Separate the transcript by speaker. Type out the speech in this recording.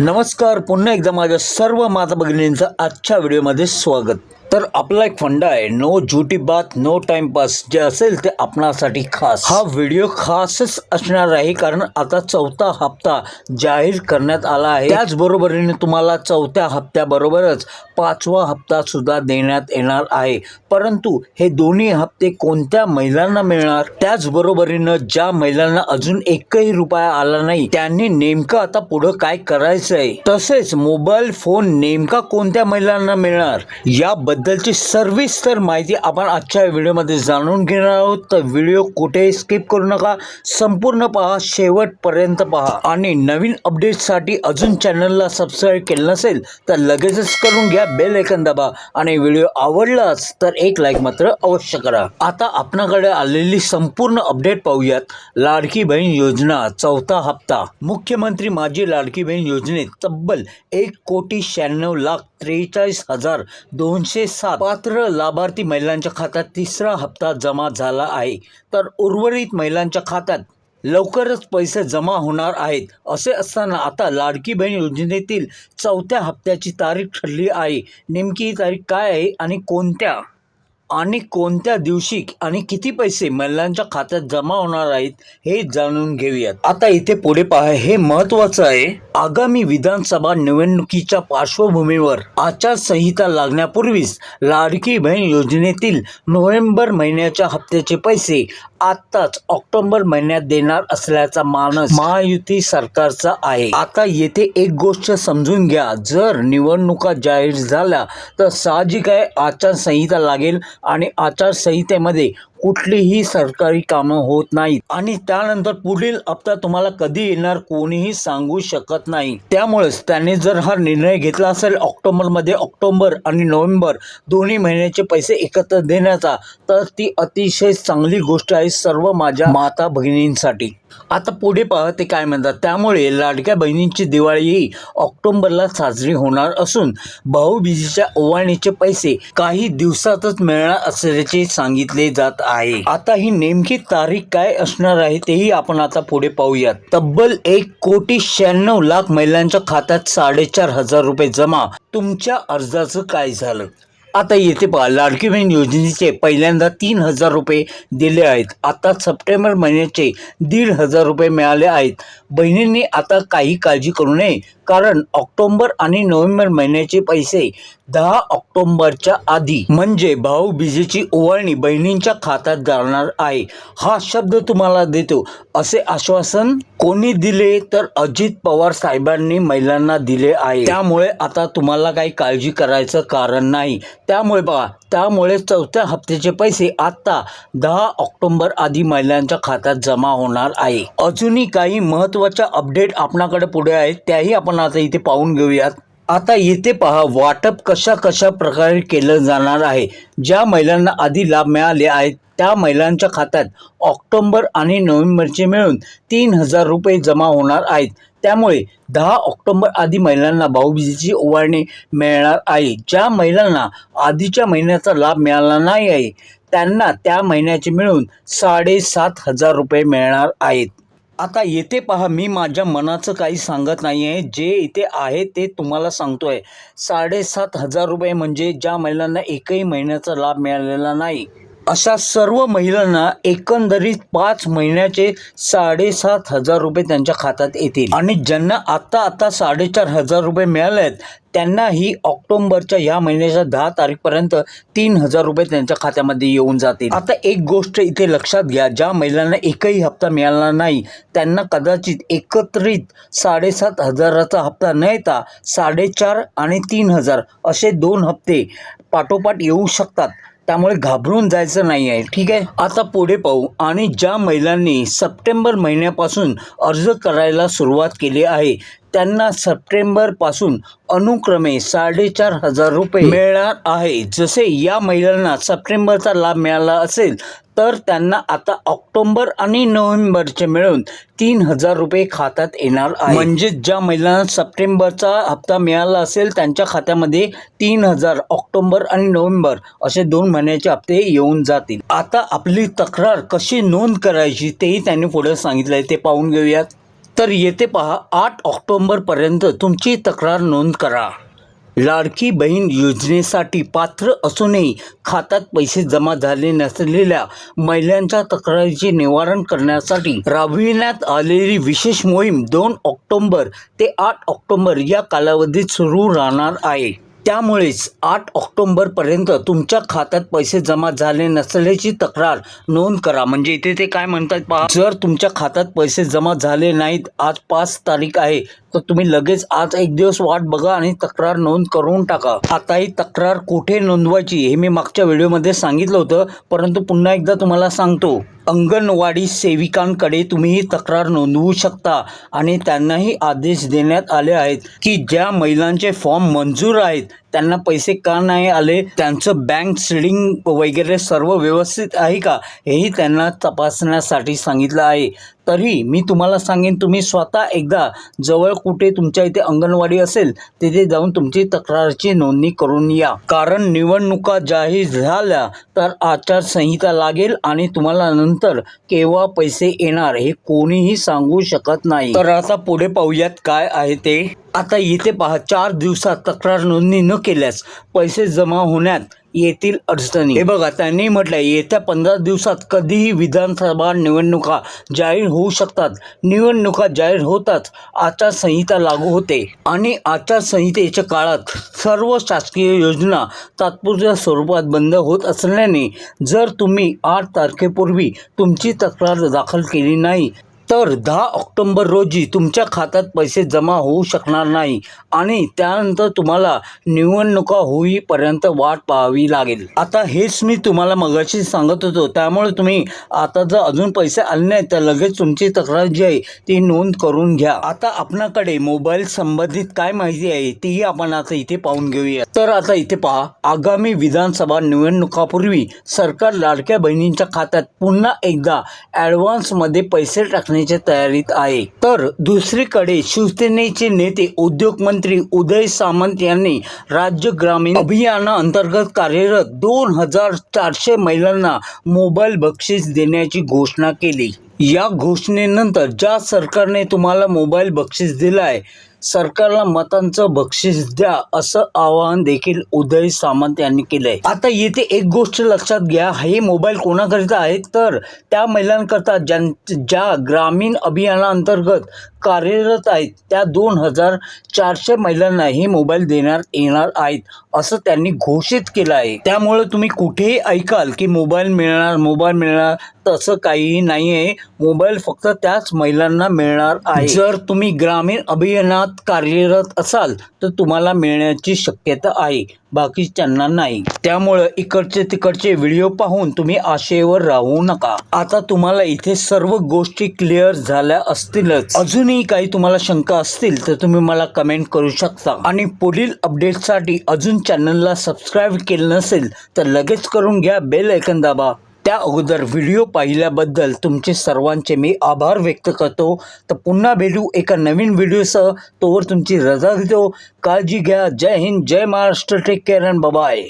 Speaker 1: नमस्कार पुन्हा एकदा माझ्या सर्व माता भगिनींचं आजच्या व्हिडिओमध्ये स्वागत. तर आपला एक फंडा आहे नो झुटी बात नो टाइमपास जे असेल ते आपणासाठी खास. हा व्हिडिओ खासच असणार आहे कारण आता चौथा हप्ता जाहीर करण्यात आला आहे. त्याचबरोबरीने तुम्हाला चौथ्या हप्त्याबरोबरच पाचवा हप्ता सुद्धा देण्यात येणार आहे. परंतु हे दोन्ही हप्ते कोणत्या महिलांना मिळणार? त्याचबरोबरीनं ज्या महिलांना अजून एकही रुपया आला नाही त्यांनी नेमकं आता पुढं काय करायचं आहे तसेच मोबाईल फोन नेमका कोणत्या महिलांना मिळणार? बद्दलची सर्विस्तर माहिती आपण आजच्या व्हिडिओमध्ये जाणून घेणार आहोत. तर व्हिडिओ कुठेही स्किप करू नका. संपूर्ण पहा. शेवटपर्यंत पहा. आणि नवीन अपडेटसाठी अजून चॅनलला सबस्क्राईब केलं नसेल तर लगेचच करून घ्या. बेल ऐकन दाबा. आणि व्हिडिओ आवडलाच तर एक लाईक मात्र अवश्य करा. आता आपणाकडे आलेली संपूर्ण अपडेट पाहूयात. लाडकी बहीण योजना चौथा हप्ता. मुख्यमंत्री माझी लाडकी बहीण योजनेत तब्बल एक कोटी शहाण्णव लाख त्रेचाळीस हजार दोनशे सात पात्र लाभार्थी महिलांच्या खात्यात तिसरा हप्ता जमा झाला आहे. तर उर्वरित महिलांच्या खात्यात लवकरच पैसे जमा होणार आहेत असे असताना आता लाडकी बहीण योजनेतील चौथ्या हप्त्याची तारीख ठरली आहे. नेमकी ही तारीख काय आहे आणि कोणत्या? आणि कोणत्या दिवशी आणि किती पैसे महिलांच्या खात्यात जमा होणार आहेत हे जाणून घेऊयात. आता इथे पुढे पहा हे महत्वाचं आहे. आगामी विधानसभा निवडणुकीच्या पार्श्वभूमीवर आचारसंहिता लागण्यापूर्वीच लाडकी बहीण योजनेतील नोव्हेंबर महिन्याच्या हप्त्याचे पैसे आत्ताच ऑक्टोबर महिन्यात देणार असल्याचा मानस महायुती सरकारचा आहे. आता येथे एक गोष्ट समजून घ्या. जर निवडणुका जाहीर झाल्या तर साहजिक आहे आचारसंहिता लागेल आणि आचारसंहितेमध्ये कुठलीही सरकारी कामं होत नाहीत. आणि त्यानंतर पुढील हप्ता तुम्हाला कधी येणार कोणीही सांगू शकत नाही. त्यामुळेच त्याने जर हा निर्णय घेतला असेल ऑक्टोबरमध्ये ऑक्टोबर आणि नोव्हेंबर दोन्ही महिन्याचे पैसे एकत्र देण्याचा तर ती अतिशय चांगली गोष्ट आहे सर्व माझ्या माता भगिनींसाठी आता पुढे पहा ते काय म्हणतात त्यामुळे लाडक्या बहिणींची दिवाळी ही ऑक्टोबरला साजरी होणार असून भाऊबीजीच्या ओवाळणीचे पैसे काही दिवसातच मिळणार असल्याचे सांगितले जात आहे. आता ही नेमकी तारीख काय असणार आहे तेही आपण आता पुढे पाहूयात. तब्बल एक कोटी शहाण्णव लाख महिलांच्या खात्यात साडेचार हजार रुपये जमा. तुमच्या अर्जाचं काय झालं? आता येथे पहा लाडकी बहीण योजनेचे पहिल्यांदा तीन हजार रुपये दिले आहेत. आता सप्टेंबर महिन्याचे दीड हजार रुपये मिळाले आहेत. बहिणींनी आता काही काळजी करू नये. कारण ऑक्टोबर आणि नोव्हेंबर महिन्याचे पैसे दहा ऑक्टोंबरच्या आधी म्हणजे भाऊबीजेची ओवाळणी बहिणींच्या खात्यात जाणार आहे. हा शब्द तुम्हाला देतो. असे आश्वासन कोणी दिले तर अजित पवार साहेबांनी महिलांना दिले आहे. त्यामुळे आता तुम्हाला काही काळजी करायचं कारण नाही. त्यामुळे बघा त्यामुळे चौथ्या हप्त्याचे पैसे आता दहा ऑक्टोंबर आधी महिलांच्या खात्यात जमा होणार आहे. अजूनही काही महत्त्वाच्या अपडेट आपणाकडे पुढे आहेत त्याही आपण आता इथे पाहून घेऊयात. आता येथे पहा वाटप कशा कशा प्रकारे केलं जाणार आहे. ज्या महिलांना आधी लाभ मिळाले आहेत त्या महिलांच्या खात्यात ऑक्टोंबर आणि नोव्हेंबरचे मिळून तीन हजार रुपये जमा होणार आहेत. त्यामुळे दहा ऑक्टोंबर आधी महिलांना भाऊबीजेची ओवाळणी मिळणार आहे. ज्या महिलांना आधीच्या महिन्याचा लाभ मिळाला नाही आहे त्यांना त्या महिन्याचे मिळून साडेसात हजार रुपये मिळणार आहेत. आता येथे पहा मी माझ्या मनाचं काही सांगत नाही आहे जे इथे आहे ते तुम्हाला सांगतो आहे साडेसात हजार रुपये म्हणजे ज्या महिलांना एकही महिन्याचा लाभ मिळालेला नाही. अशा सर्व महिलांना एकंदरीत पाच महिन्याचे साडेसात हजार रुपये त्यांच्या खात्यात येतील. आणि ज्यांना आत्ता आत्ता साडेचार हजार रुपये मिळाले आहेत त्यांनाही ऑक्टोबरच्या ह्या महिन्याच्या दहा तारीखपर्यंत तीन हजार रुपये त्यांच्या खात्यामध्ये येऊन जातील. आता एक गोष्ट इथे लक्षात घ्या ज्या महिलांना एकही हप्ता मिळाला नाही त्यांना कदाचित एकत्रित साडेसात हजाराचा हप्ता न येता साडेचार आणि तीन हजार असे दोन हप्ते पाठोपाठ येऊ शकतात. त्यामुळे घाबरून जायचं नाही आहे. ठीक आहे? आता पुढे पाहू. आणि ज्या महिलांनी सप्टेंबर महिन्यापासून अर्ज करायला सुरुवात केली आहे त्यांना सप्टेंबरपासून अनुक्रमे साडेचार हजार रुपये मिळणार आहे. जसे या महिलांना सप्टेंबरचा लाभ मिळाला असेल तर त्यांना आता ऑक्टोबर आणि नोव्हेंबरचे मिळून तीन हजार रुपये खात्यात येणार आहे. म्हणजे ज्या महिलांना सप्टेंबरचा हप्ता मिळाला असेल त्यांच्या खात्यामध्ये तीन हजार ऑक्टोबर आणि नोव्हेंबर असे दोन महिन्याचे हप्ते येऊन जातील. आता आपली तक्रार कशी नोंद करायची तेही त्यांनी पुढे सांगितलंय ते पाहून घेऊयात. तर येथे पहा आठ ऑक्टोंबरपर्यंत तुमची तक्रार नोंद करा. लाडकी बहीण योजनेसाठी पात्र असूनही खात्यात पैसे जमा झाले नसलेल्या महिलांच्या तक्रारीचे निवारण करण्यासाठी राबविण्यात आलेली विशेष मोहीम दोन ऑक्टोंबर ते आठ ऑक्टोंबर या कालावधीत सुरू राहणार आहे. त्यामुळेच आठ ऑक्टोंबरपर्यंत तुमच्या खात्यात पैसे जमा झाले नसल्याची तक्रार नोंद करा. म्हणजे इथे ते काय म्हणतात पहा जर तुमच्या खात्यात पैसे जमा झाले नाहीत आज पाच तारीख आहे तर तुम्ही लगेच आज एक दिवस वाट बघा आणि तक्रार नोंद करून टाका. आता ही तक्रार कुठे नोंदवायची हे मी मागच्या व्हिडिओमध्ये सांगितलं होतं परंतु पुन्हा एकदा तुम्हाला सांगतो. अंगणवाडी सेविकांकडे तुम्ही ही तक्रार नोंदवू शकता आणि त्यांनाही आदेश देण्यात आले आहेत की ज्या महिलांचे फॉर्म मंजूर आहेत त्यांना पैसे का नाही आले? त्यांचं बँक सिडिंग वगैरे सर्व व्यवस्थित आहे का? हेही त्यांना तपासण्यासाठी सांगितलं आहे. तरी मी तुम्हाला सांगेन तुम्ही स्वतः एकदा जवळ कुठे तुमच्या इथे अंगणवाडी असेल तिथे जाऊन तुमची तक्रारची नोंदणी करून या. कारण निवडणुका जाहीर झाल्या तर आचारसंहिता लागेल आणि तुम्हाला नंतर केव्हा पैसे येणार हे कोणीही सांगू शकत नाही. तर आता पुढे पाहूयात काय आहे ते. आता येथे पहा चार दिवसात तक्रार नोंदणी न केल्यास पैसे जमा होण्यात येतील अडचणी. हे बघा त्यांनी म्हटलंय येत्या पंधरा दिवसात कधीही विधानसभा निवडणुका जाहीर होऊ शकतात. निवडणुका जाहीर होताच आचारसंहिता लागू होते. आणि आचारसंहितेच्या काळात सर्व शासकीय योजना तात्पुरत्या स्वरूपात बंद होत असल्याने जर तुम्ही आठ तारखेपूर्वी तुमची तक्रार दाखल केली नाही तर दहा ऑक्टोंबर रोजी तुमच्या खात्यात पैसे जमा होऊ शकणार नाही आणि त्यानंतर तुम्हाला निवडणुका होईपर्यंत वाट पाहावी लागेल. आता हेच मी तुम्हाला मगाशी सांगत होतो. त्यामुळे तुम्ही आता जर अजून पैसे आले नाही तर लगेच तुमची तक्रार जी आहे ती नोंद करून घ्या. आता आपणाकडे मोबाईल संबंधित काय माहिती आहे तीही आपण आता इथे पाहून घेऊया. तर आता इथे पहा. आगामी विधानसभा निवडणुकापूर्वी सरकार लाडक्या बहिणींच्या खात्यात पुन्हा एकदा ॲडव्हान्समध्ये पैसे टाकणे करण्याच्या तयारीत आहे. तर दुसरीकडे शिवसेनेचे नेते उद्योग मंत्री उदय सामंत यांनी राज्य ग्रामीण अभियानाअंतर्गत कार्यरत दोन हजार चारशे महिलांना मोबाईल बक्षीस देण्याची घोषणा केली. या घोषणेनंतर ज्या सरकारने तुम्हाला मोबाईल बक्षीस दिलाय सरकारला मतांचं बक्षीस द्या असं आवाहन देखील उदय सामंत यांनी केलंय. आता येथे एक गोष्ट लक्षात घ्या हे मोबाईल कोणाकरिता आहेत? तर त्या महिलांकरता ज्यां ज्या ग्रामीण अभियानाअंतर्गत कार्यरत आहेत त्या दोन हजार चारशे महिलांना हे मोबाईल देण्यात येणार आहेत असं त्यांनी घोषित केलं आहे. त्यामुळे तुम्ही कुठेही ऐकाल की मोबाईल मिळणार मोबाईल मिळणार तसं काहीही नाही आहे मोबाईल फक्त त्याच महिलांना मिळणार आहे. जर तुम्ही ग्रामीण अभियानात कार्यरत असाल तर तुम्हाला मिळण्याची शक्यता आहे. बाकीच्यांना नाही. त्यामुळं इकडचे तिकडचे व्हिडिओ पाहून तुम्ही आशेवर राहू नका. आता तुम्हाला इथे सर्व गोष्टी क्लिअर झाल्या असतीलच. अजूनही काही तुम्हाला शंका असतील तर तुम्ही मला कमेंट करू शकता. आणि पुढील अपडेटसाठी अजून चॅनलला सबस्क्राईब केलं नसेल तर लगेच करून घ्या बेल ऐकन दाबा. त्या अगोदर व्हिडिओ पाहिल्याबद्दल तुमचे सर्वांचे मी आभार व्यक्त करतो. तर पुन्हा भेटू एका नवीन व्हिडिओसह. तोवर तुमची रजा घेतो काळजी घ्या. जय हिंद. जय Maharashtra. Take care and bye bye